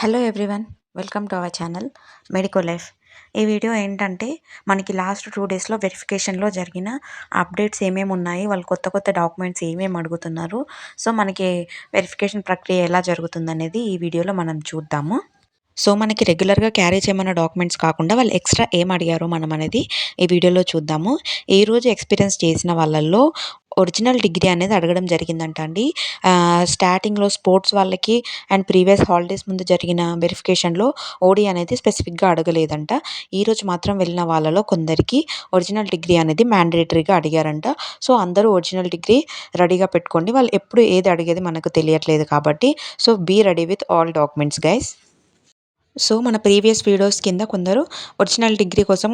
Hello everyone welcome to our channel medico life ఈ video ఏంటంటే మనకి లాస్ట్ టూ డేస్లో వెరిఫికేషన్లో జరిగిన అప్డేట్స్ ఏమేమి ఉన్నాయి వాళ్ళు కొత్త కొత్త డాక్యుమెంట్స్ ఏమేమి అడుగుతున్నారు సో మనకి వెరిఫికేషన్ ప్రక్రియ ఎలా జరుగుతుందనేది ఈ వీడియోలో మనం చూద్దాము. సో మనకి రెగ్యులర్గా క్యారీ చేయమన్న డాక్యుమెంట్స్ కాకుండా వాళ్ళు ఎక్స్ట్రా ఏం అడిగారో మనం అనేది ఈ వీడియోలో చూద్దాము. ఈ రోజు ఎక్స్పీరియన్స్ చేసిన వాళ్ళల్లో ఒరిజినల్ డిగ్రీ అనేది అడగడం జరిగిందంట అండి. స్టార్టింగ్లో స్పోర్ట్స్ వాళ్ళకి అండ్ ప్రీవియస్ హాలిడేస్ ముందు జరిగిన వెరిఫికేషన్లో ఓడి అనేది స్పెసిఫిక్గా అడగలేదంట. ఈరోజు మాత్రం వెళ్ళిన వాళ్ళలో కొందరికి ఒరిజినల్ డిగ్రీ అనేది మ్యాండేటరీగా అడిగారంట. సో అందరూ ఒరిజినల్ డిగ్రీ రెడీగా పెట్టుకోండి. వాళ్ళు ఎప్పుడు ఏది అడిగేది మనకు తెలియట్లేదు కాబట్టి. So be ready with all documents guys so మన ప్రీవియస్ వీడియోస్ కింద కొందరు ఒరిజినల్ డిగ్రీ కోసం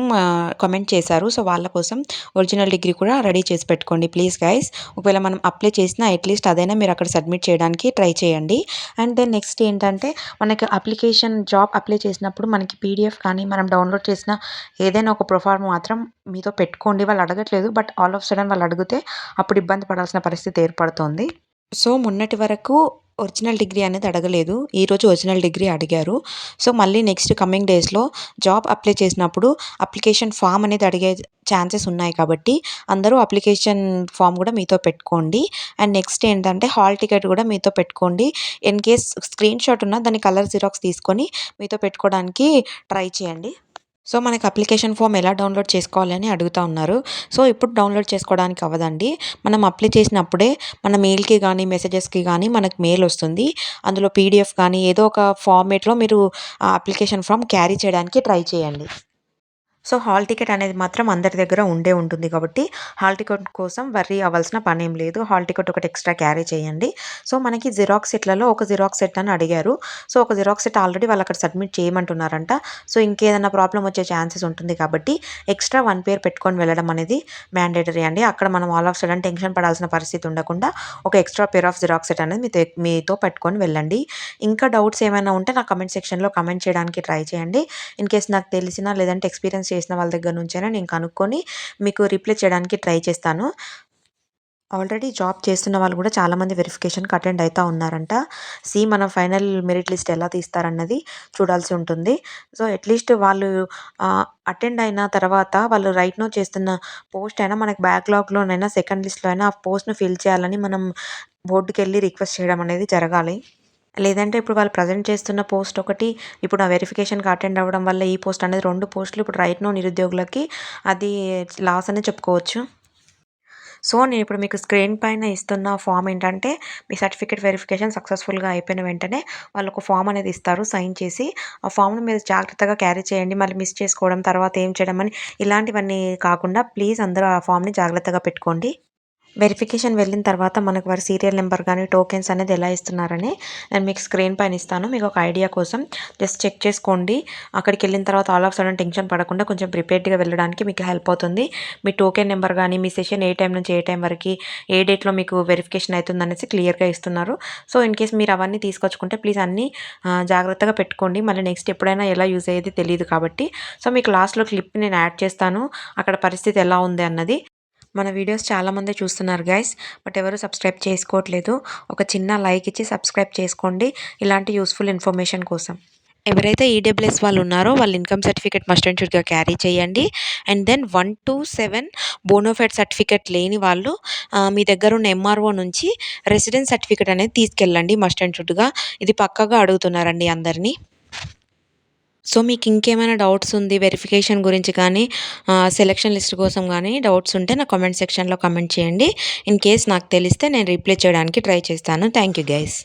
కమెంట్ చేశారు. సో వాళ్ళ కోసం ఒరిజినల్ డిగ్రీ కూడా రెడీ చేసి పెట్టుకోండి ప్లీజ్ గైస్. ఒకవేళ మనం అప్లై చేసినా అట్లీస్ట్ అదైనా మీరు అక్కడ సబ్మిట్ చేయడానికి ట్రై చేయండి. అండ్ దెన్ నెక్స్ట్ ఏంటంటే మనకి అప్లికేషన్ జాబ్ అప్లై చేసినప్పుడు మనకి పీడిఎఫ్ కానీ మనం డౌన్లోడ్ చేసిన ఏదైనా ఒక ప్రొఫార్మ్ మాత్రం మీతో పెట్టుకోండి. వాళ్ళు అడగట్లేదు బట్ ఆల్ ఆఫ్ సడన్ వాళ్ళు అడిగితే అప్పుడు ఇబ్బంది పడాల్సిన పరిస్థితి ఏర్పడుతుంది. సో మొన్నటి వరకు ఒరిజినల్ డిగ్రీ అనేది అడగలేదు. ఈరోజు ఒరిజినల్ డిగ్రీ అడిగారు. సో మళ్ళీ నెక్స్ట్ కమింగ్ డేస్లో జాబ్ అప్లై చేసినప్పుడు అప్లికేషన్ ఫామ్ అనేది అడిగే ఛాన్సెస్ ఉన్నాయి కాబట్టి అందరూ అప్లికేషన్ ఫామ్ కూడా మీతో పెట్టుకోండి. అండ్ నెక్స్ట్ ఏంటంటే హాల్ టికెట్ కూడా మీతో పెట్టుకోండి. ఇన్ కేస్ స్క్రీన్ షాట్ ఉన్న దాని కలర్ జిరాక్స్ తీసుకొని మీతో పెట్టుకోవడానికి ట్రై చేయండి. సో మనకి అప్లికేషన్ ఫామ్ ఎలా డౌన్లోడ్ చేసుకోవాలని అడుగుతూ ఉన్నారు. సో ఇప్పుడు డౌన్లోడ్ చేసుకోవడానికి అవ్వదండి. మనం అప్లై చేసినప్పుడే మన మెయిల్కి కానీ మెసేజెస్కి కానీ మనకు మెయిల్ వస్తుంది. అందులో పీడిఎఫ్ కానీ ఏదో ఒక ఫార్మేట్లో మీరు ఆ అప్లికేషన్ ఫామ్ క్యారీ చేయడానికి ట్రై చేయండి. సో హాల్ టికెట్ అనేది మాత్రం అందరి దగ్గర ఉండే ఉంటుంది కాబట్టి హాల్ టికెట్ కోసం వర్రీ అవ్వాల్సిన పని ఏం లేదు. హాల్ టికెట్ ఒకటి ఎక్స్ట్రా క్యారీ చేయండి. సో మనకి జిరాక్స్ సెట్లలో ఒక జిరాక్స్ సెట్ అని అడిగారు. సో ఒక జిరాక్స్ సెట్ ఆల్రెడీ వాళ్ళు అక్కడ సబ్మిట్ చేయమంటున్నారంట. సో ఇంకేదైనా ప్రాబ్లం వచ్చే ఛాన్సెస్ ఉంటుంది కాబట్టి ఎక్స్ట్రా వన్ పేర్ పెట్టుకొని వెళ్ళడం అనేది మ్యాండేటరీ అండి. అక్కడ మనం ఆల్ ఆఫ్ సడన్ టెన్షన్ పడాల్సిన పరిస్థితి ఉండకుండా ఒక extra pair of xerox set అనేది మీతో మీతో పెట్టుకొని వెళ్ళండి. ఇంకా డౌట్స్ ఏమైనా ఉంటే నా కమెంట్ సెక్షన్లో కమెంట్ చేయడానికి ట్రై చేయండి. ఇన్ కేస్ నాకు తెలిసిన లేదంటే ఎక్స్పీరియన్స్ చేసిన వాళ్ళ దగ్గర నుంచైనా నేను కనుక్కొని మీకు రిప్లై చేయడానికి ట్రై చేస్తాను. ఆల్రెడీ జాబ్ చేస్తున్న వాళ్ళు కూడా చాలామంది వెరిఫికేషన్కి అటెండ్ అవుతూ ఉన్నారంట. సి మన ఫైనల్ మెరిట్ లిస్ట్ ఎలా తీస్తారన్నది చూడాల్సి ఉంటుంది. సో అట్లీస్ట్ వాళ్ళు అటెండ్ అయిన తర్వాత వాళ్ళు రైట్ నో చేస్తున్న పోస్ట్ అయినా మనకి బ్యాక్లాగ్లోనైనా సెకండ్ లిస్ట్లో అయినా ఆ పోస్ట్ను ఫిల్ చేయాలని మనం బోర్డుకి వెళ్ళి రిక్వెస్ట్ చేయడం అనేది జరగాలి. లేదంటే ఇప్పుడు వాళ్ళు ప్రజెంట్ చేస్తున్న పోస్ట్ ఒకటి ఇప్పుడు ఆ వెరిఫికేషన్కి అటెండ్ అవ్వడం వల్ల ఈ పోస్ట్ అనేది రెండు పోస్టులు ఇప్పుడు రైట్ నో నిరుద్యోగులకి అది లాస్ అని చెప్పుకోవచ్చు. సో నేను ఇప్పుడు మీకు స్క్రీన్ పైన ఇస్తున్న ఫామ్ ఏంటంటే మీ సర్టిఫికేట్ వెరిఫికేషన్ సక్సెస్ఫుల్గా అయిపోయిన వెంటనే వాళ్ళు ఒక ఫామ్ అనేది ఇస్తారు సైన్ చేసి ఆ ఫామ్ను మీరు జాగ్రత్తగా క్యారీ చేయండి మళ్ళీ మిస్ చేసుకోవడం తర్వాత ఏం చేయడం అని ఇలాంటివన్నీ కాకుండా ప్లీజ్ అందరూ ఆ ఫామ్ని జాగ్రత్తగా పెట్టుకోండి. వెరిఫికేషన్ వెళ్ళిన తర్వాత మనకు వారి సీరియల్ నెంబర్ కానీ టోకెన్స్ అనేది ఎలా ఇస్తున్నారని నేను మీకు స్క్రీన్ పైన ఇస్తాను. మీకు ఒక ఐడియా కోసం జస్ట్ చెక్ చేసుకోండి. అక్కడికి వెళ్ళిన తర్వాత ఆల్ ఆఫ్ సడన్ టెన్షన్ పడకుండా కొంచెం ప్రిపేర్డ్గా వెళ్ళడానికి మీకు హెల్ప్ అవుతుంది. మీ టోకెన్ నెంబర్ కానీ మీ సెషన్ ఏ టైం నుంచి ఏ టైం వరకు ఏ డేట్లో మీకు వెరిఫికేషన్ అవుతుంది అనేసి క్లియర్గా ఇస్తున్నారు. సో ఇన్ కేస్ మీరు అవన్నీ తీసుకొచ్చుకుంటే ప్లీజ్ అన్నీ జాగ్రత్తగా పెట్టుకోండి. మళ్ళీ నెక్స్ట్ ఎప్పుడైనా ఎలా యూజ్ అయ్యేది తెలియదు కాబట్టి. సో మీకు లాస్ట్లో క్లిప్ నేను యాడ్ చేస్తాను. అక్కడ పరిస్థితి ఎలా ఉంది అన్నది. మన వీడియోస్ చాలామంది చూస్తున్నారు గైస్ బట్ ఎవరు సబ్స్క్రైబ్ చేసుకోవట్లేదు ఒక చిన్న లైక్ ఇచ్చి సబ్స్క్రైబ్ చేసుకోండి. ఇలాంటి యూస్ఫుల్ ఇన్ఫర్మేషన్ కోసం. ఎవరైతే ఈడబ్ల్యూఎస్ వాళ్ళు ఉన్నారో వాళ్ళు ఇన్కమ్ సర్టిఫికేట్ మస్ట్ అండ్ షుడ్గా క్యారీ చేయండి. And then one two seven bonafide certificate లేని వాళ్ళు మీ దగ్గర ఉన్న ఎంఆర్ఓ నుంచి రెసిడెన్స్ సర్టిఫికేట్ అనేది తీసుకెళ్ళండి మస్ట్ అండ్ షుడ్గా ఇది పక్కగా అడుగుతున్నారండి అందరినీ. సో మీకు ఇంకేమైనా డౌట్స్ ఉంది వెరిఫికేషన్ గురించి కానీ సెలక్షన్ లిస్ట్ కోసం కానీ డౌట్స్ ఉంటే నా కామెంట్ సెక్షన్లో కమెంట్ చేయండి. ఇన్ కేస్ నాకు తెలిస్తే నేను రిప్లై చేయడానికి ట్రై చేస్తాను. Thank you guys.